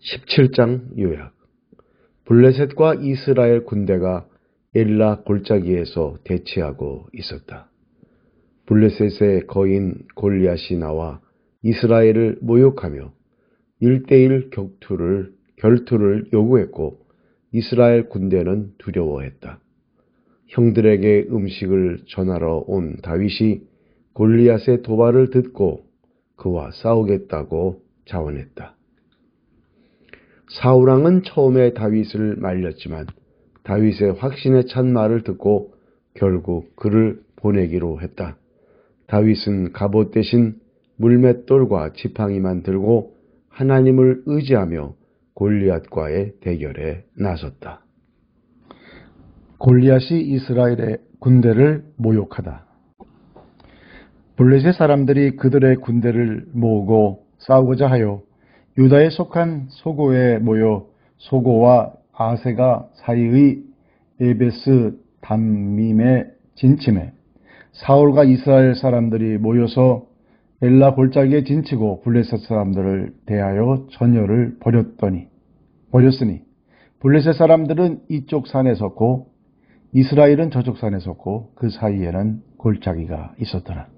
17장 요약 블레셋과 이스라엘 군대가 엘라 골짜기에서 대치하고 있었다. 블레셋의 거인 골리앗이 나와 이스라엘을 모욕하며 1대1 격투를, 결투를 요구했고 이스라엘 군대는 두려워했다. 형들에게 음식을 전하러 온 다윗이 골리앗의 도발을 듣고 그와 싸우겠다고 자원했다. 사우랑은 처음에 다윗을 말렸지만 다윗의 확신에 찬 말을 듣고 결국 그를 보내기로 했다. 다윗은 갑옷 대신 물맷돌과 지팡이만 들고 하나님을 의지하며 골리앗과의 대결에 나섰다. 골리앗이 이스라엘의 군대를 모욕하다. 블레셋 사람들이 그들의 군대를 모으고 싸우고자 하여 유다에 속한 소고에 모여 소고와 아세가 사이의 에베스 담밈에 진침해 사울과 이스라엘 사람들이 모여서 엘라 골짜기에 진치고 블레셋 사람들을 대하여 전열을 벌였더니 벌였으니 블레셋 사람들은 이쪽 산에 섰고 이스라엘은 저쪽 산에 섰고 그 사이에는 골짜기가 있었더라.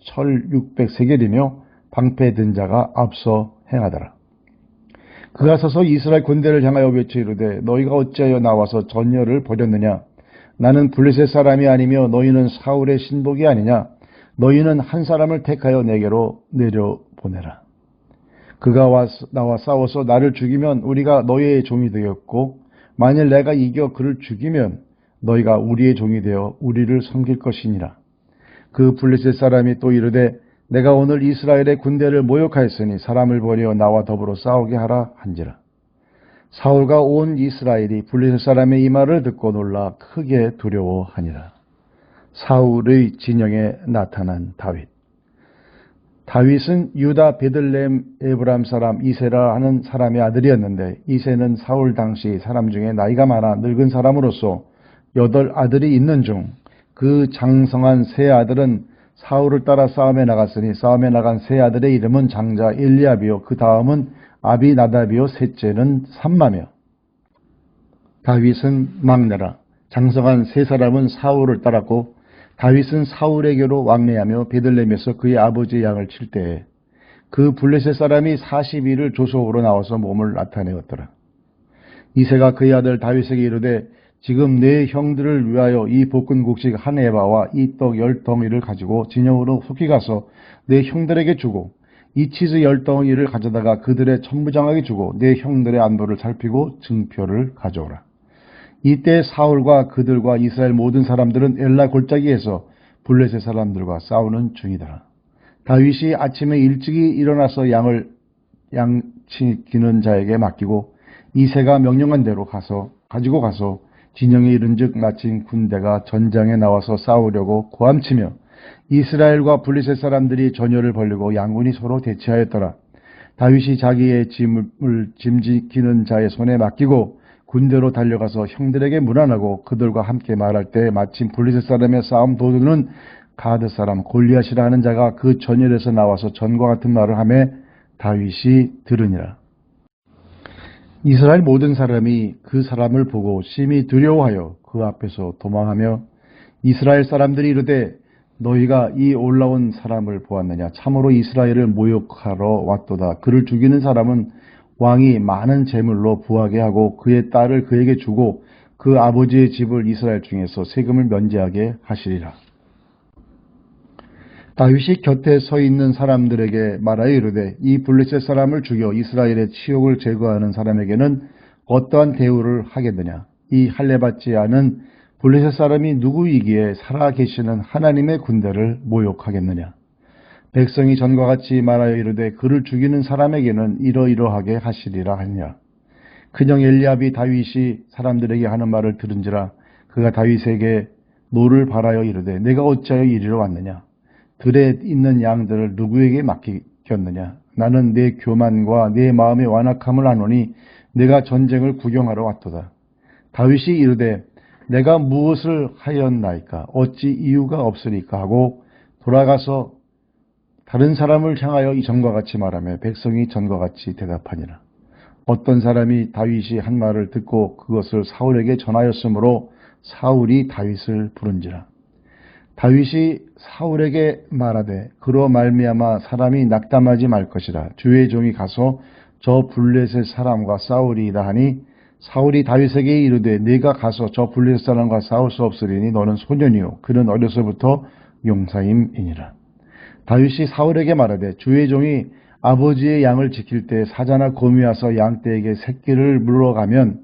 철 600세겔이며 방패 든 자가 앞서 행하더라. 그가 서서 이스라엘 군대를 향하여 외쳐 이르되 너희가 어찌하여 나와서 전열을 벌였느냐 나는 블레셋 사람이 아니며 너희는 사울의 신복이 아니냐 너희는 한 사람을 택하여 내게로 내려보내라. 그가 와, 나와 싸워서 나를 죽이면 우리가 너희의 종이 되었고 만일 내가 이겨 그를 죽이면 너희가 우리의 종이 되어 우리를 섬길 것이니라. 그 블레셋 사람이 또 이르되 내가 오늘 이스라엘의 군대를 모욕하였으니 사람을 버려 나와 더불어 싸우게 하라 한지라. 사울과 온 이스라엘이 블레셋 사람의 이 말을 듣고 놀라 크게 두려워하니라. 사울의 진영에 나타난 다윗. 다윗은 유다 베들렘 에브람 사람 이세라 하는 사람의 아들이었는데 이세는 사울 당시 사람 중에 나이가 많아 늙은 사람으로서 여덟 아들이 있는 중 그 장성한 세 아들은 사울을 따라 싸움에 나갔으니 싸움에 나간 세 아들의 이름은 장자 일리압이요. 그 다음은 아비나답이요. 셋째는 삼마며 다윗은 막내라. 장성한 세 사람은 사울을 따랐고 다윗은 사울에게로 왕래하며 베들렘에서 그의 아버지의 양을 칠 때에 그 블레셋 사람이 40일을 조속으로 나와서 몸을 나타내었더라. 이세가 그의 아들 다윗에게 이르되 지금 내 형들을 위하여 이 볶은 곡식 한 에바와 이 떡 열 덩이를 가지고 진영으로 속히 가서 내 형들에게 주고 이 치즈 열 덩이를 가져다가 그들의 천부장에게 주고 내 형들의 안보를 살피고 증표를 가져오라. 이때 사울과 그들과 이스라엘 모든 사람들은 엘라 골짜기에서 블레셋 사람들과 싸우는 중이더라. 다윗이 아침에 일찍이 일어나서 양을 양치기는 자에게 맡기고 이세가 명령한 대로 가서 가지고 가서 진영에 이른즉 마침 군대가 전장에 나와서 싸우려고 고함치며 이스라엘과 블리셋 사람들이 전열을 벌리고 양군이 서로 대치하였더라. 다윗이 자기의 짐을 짐지키는 자의 손에 맡기고 군대로 달려가서 형들에게 문안하고 그들과 함께 말할 때 마침 블리셋 사람의 싸움 도두는 가드 사람 골리앗이라 하는 자가 그 전열에서 나와서 전과 같은 말을 하며 다윗이 들으니라. 이스라엘 모든 사람이 그 사람을 보고 심히 두려워하여 그 앞에서 도망하며 이스라엘 사람들이 이르되 너희가 이 올라온 사람을 보았느냐 참으로 이스라엘을 모욕하러 왔도다 그를 죽이는 사람은 왕이 많은 재물로 부하게 하고 그의 딸을 그에게 주고 그 아버지의 집을 이스라엘 중에서 세금을 면제하게 하시리라. 다윗이 곁에 서 있는 사람들에게 말하여 이르되 이 블레셋 사람을 죽여 이스라엘의 치욕을 제거하는 사람에게는 어떠한 대우를 하겠느냐? 이 할례받지 않은 블레셋 사람이 누구이기에 살아 계시는 하나님의 군대를 모욕하겠느냐? 백성이 전과 같이 말하여 이르되 그를 죽이는 사람에게는 이러이러하게 하시리라 하냐? 그냥 엘리압이 다윗이 사람들에게 하는 말을 들은지라 그가 다윗에게 노를 바라여 이르되 내가 어찌하여 이리로 왔느냐 들에 있는 양들을 누구에게 맡기겠느냐 나는 내 교만과 내 마음의 완악함을 아노니 내가 전쟁을 구경하러 왔도다 다윗이 이르되 내가 무엇을 하였나이까 어찌 이유가 없으리까 하고 돌아가서 다른 사람을 향하여 이 전과 같이 말하며 백성이 전과 같이 대답하니라. 어떤 사람이 다윗이 한 말을 듣고 그것을 사울에게 전하였으므로 사울이 다윗을 부른지라. 다윗이 사울에게 말하되 그로 말미암아 사람이 낙담하지 말 것이라 주의 종이 가서 저 블레셋 사람과 싸우리이다 하니 사울이 다윗에게 이르되 네가 가서 저 블레셋 사람과 싸울 수 없으리니 너는 소년이요 그는 어려서부터 용사임이니라. 다윗이 사울에게 말하되 주의 종이 아버지의 양을 지킬 때 사자나 곰이 와서 양떼에게 새끼를 물어가면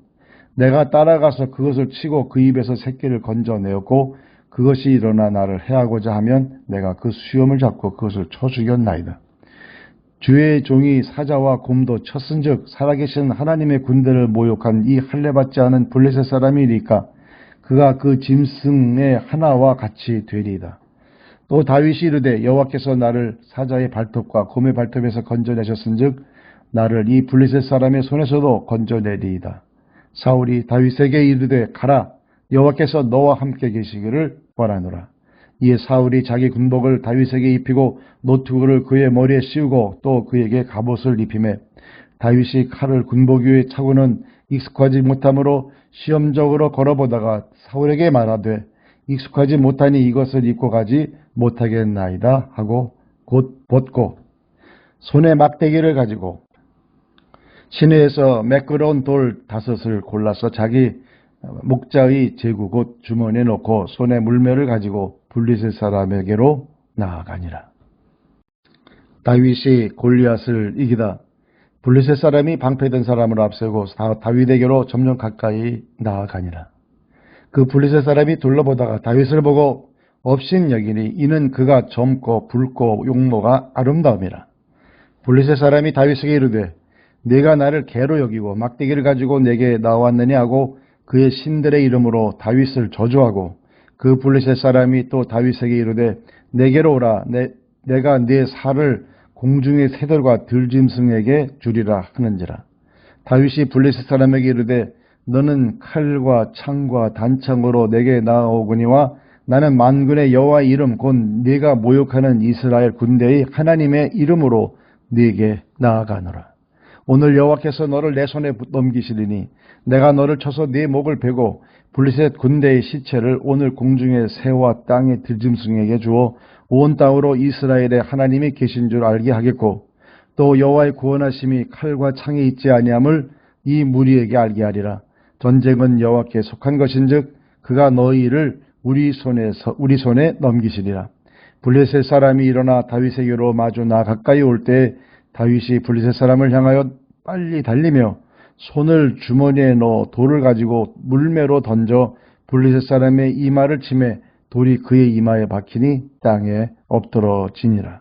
내가 따라가서 그것을 치고 그 입에서 새끼를 건져내었고 그것이 일어나 나를 해하고자 하면 내가 그 수염을 잡고 그것을 쳐 죽였나이다. 주의 종이 사자와 곰도 쳤은즉 살아계신 하나님의 군대를 모욕한 이 할례받지 않은 블레셋 사람이니까 그가 그 짐승의 하나와 같이 되리이다. 또 다윗이 이르되 여호와께서 나를 사자의 발톱과 곰의 발톱에서 건져내셨은즉 나를 이 블레셋 사람의 손에서도 건져내리이다. 사울이 다윗에게 이르되 가라 여호와께서 너와 함께 계시기를 바라노라. 이에 사울이 자기 군복을 다윗에게 입히고 노트구를 그의 머리에 씌우고 또 그에게 갑옷을 입히매 다윗이 칼을 군복 위에 차고는 익숙하지 못하므로 시험적으로 걸어보다가 사울에게 말하되 익숙하지 못하니 이것을 입고 가지 못하겠나이다 하고 곧 벗고 손에 막대기를 가지고 시내에서 매끄러운 돌 다섯을 골라서 자기 목자의 제구 곧 주머니에 넣고 손에 물매를 가지고 블리셋 사람에게로 나아가니라. 다윗이 골리앗을 이기다 블리셋 사람이 방패된 사람을 앞세고 다윗에게로 점점 가까이 나아가니라. 그 블리셋 사람이 둘러보다가 다윗을 보고 업신 여기니 이는 그가 젊고 붉고 용모가 아름다움이라. 블리셋 사람이 다윗에게 이르되 내가 나를 개로 여기고 막대기를 가지고 내게 나왔느냐 하고 그의 신들의 이름으로 다윗을 저주하고 그 블레셋 사람이 또 다윗에게 이르되 내게로 오라. 내, 내가 네 살을 공중의 새들과 들짐승에게 주리라 하는지라. 다윗이 블레셋 사람에게 이르되 너는 칼과 창과 단창으로 내게 나오거니와 나는 만군의 여호와 이름 곧 네가 모욕하는 이스라엘 군대의 하나님의 이름으로 네게 나아가노라 오늘 여호와께서 너를 내 손에 넘기시리니 내가 너를 쳐서 네 목을 베고 블리셋 군대의 시체를 오늘 공중의 새와 땅의 들짐승에게 주어 온 땅으로 이스라엘의 하나님이 계신 줄 알게 하겠고 또 여호와의 구원하심이 칼과 창에 있지 아니함을 이 무리에게 알게 하리라. 전쟁은 여호와께 속한 것인즉 그가 너희를 우리 손에서 우리 손에 넘기시리라. 블레셋 사람이 일어나 다윗에게로 마주 나 가까이 올때 다윗이 블레셋 사람을 향하여 빨리 달리며 손을 주머니에 넣어 돌을 가지고 물매로 던져 블리셋 사람의 이마를 치매 돌이 그의 이마에 박히니 땅에 엎드러지니라.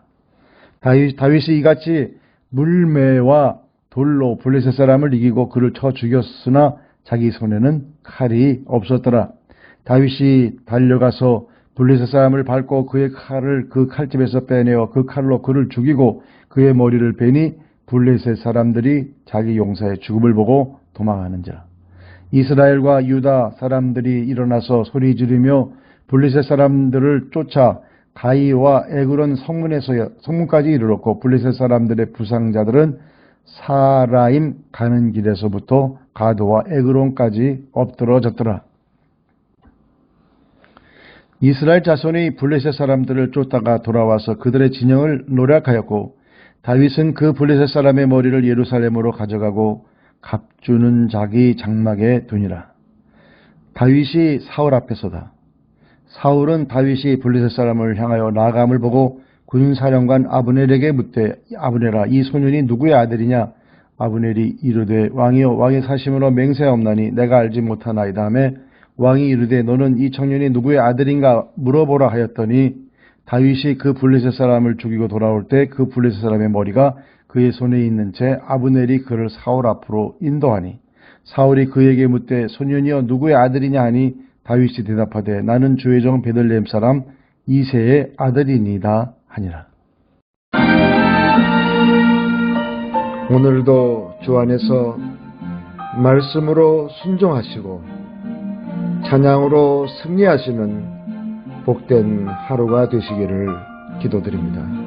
다윗, 다윗이 이같이 물매와 돌로 블리셋 사람을 이기고 그를 쳐 죽였으나 자기 손에는 칼이 없었더라. 다윗이 달려가서 블리셋 사람을 밟고 그의 칼을 그 칼집에서 빼내어 그 칼로 그를 죽이고 그의 머리를 베니 블레셋 사람들이 자기 용사의 죽음을 보고 도망하는지라. 이스라엘과 유다 사람들이 일어나서 소리 지르며 블레셋 사람들을 쫓아 가이와 에그론 성문에서 성문까지 이르렀고 블레셋 사람들의 부상자들은 사라임 가는 길에서부터 가도와 에그론까지 엎드러졌더라. 이스라엘 자손이 블레셋 사람들을 쫓다가 돌아와서 그들의 진영을 노력하였고 다윗은 그 블레셋 사람의 머리를 예루살렘으로 가져가고 갑주는 자기 장막에 두니라. 다윗이 사울 앞에서다. 사울은 다윗이 블레셋 사람을 향하여 나감을 보고 군사령관 아브넬에게 묻되 아브넬아 이 소년이 누구의 아들이냐 아브넬이 이르되 왕이여 왕의 사심으로 맹세하옵나니 내가 알지 못하나이다 하매 왕이 이르되 너는 이 청년이 누구의 아들인가 물어보라 하였더니 다윗이 그 블레셋 사람을 죽이고 돌아올 때 그 블레셋 사람의 머리가 그의 손에 있는 채 아브넬이 그를 사울 앞으로 인도하니 사울이 그에게 묻되 소년이여 누구의 아들이냐 하니 다윗이 대답하되 나는 주의 종 베들레헴 사람 이세의 아들이니다 하니라. 오늘도 주 안에서 말씀으로 순종하시고 찬양으로 승리하시는 복된 하루가 되시기를 기도드립니다.